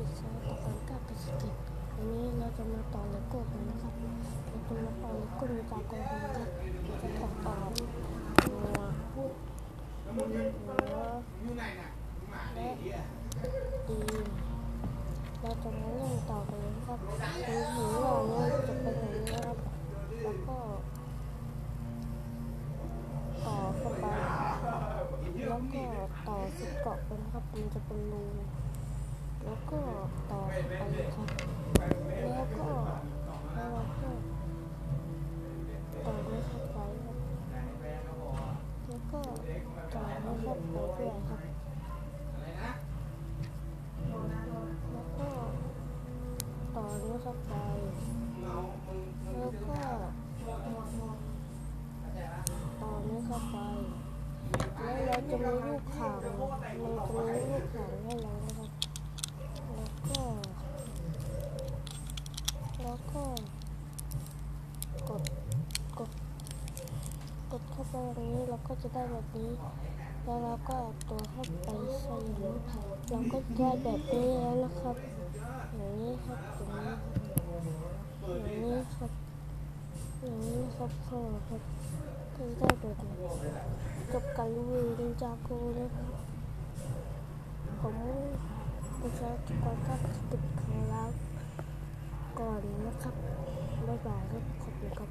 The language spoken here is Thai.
ติดชื้อต่อการกล้าไปสกิดวันนี้เราจะมาต่อเลโก้กันนะครับเราจะมาต่อเลโก้มีจากกองกันครับจะถอดต่อหัวหัวและดีเราจะมาเล่นต่อกันเลยนะครับถึงหิวเราเนี่ยจะเป็นอย่างนี้นะครับแล้วก็ต่อเข้าไปแล้วก็ต่อสิบเกาะเป็นครับมันจะเป็นรู แล้วก็ต่อไปครับ แล้วก็แล้วก็ต่อด้วยเข้าไปครับแล้วก็ต่อด้วยเข้าไปด้วยครับแล้วก็ต่อด้วยเข้าไปแล้วก็ต่อด้วยเข้าไปแล้วเราจะมีลูกข่งเราจะมีลูกข่งให้เรานะครับ แล้วก็ แล้วก็กดกดกดเข้าไปตรงนี้เราก็จะได้แบบนี้ แล้วเราก็เอาตัวเข้าไปใส่หรือเราก็ได้แบบนี้แล้วนะครับอย่างนี้ครับอย่างนี้ครับอย่างนี้ครับอย่างนี้ครับข้างหลังครับก็ได้แบบนี้จบการรีวิวดินจาโกนะครับผมประชาชนก็ติดครั้งแล้ว ก่อนนะครับ บ๊ายบายครับ ขอบคุณครับ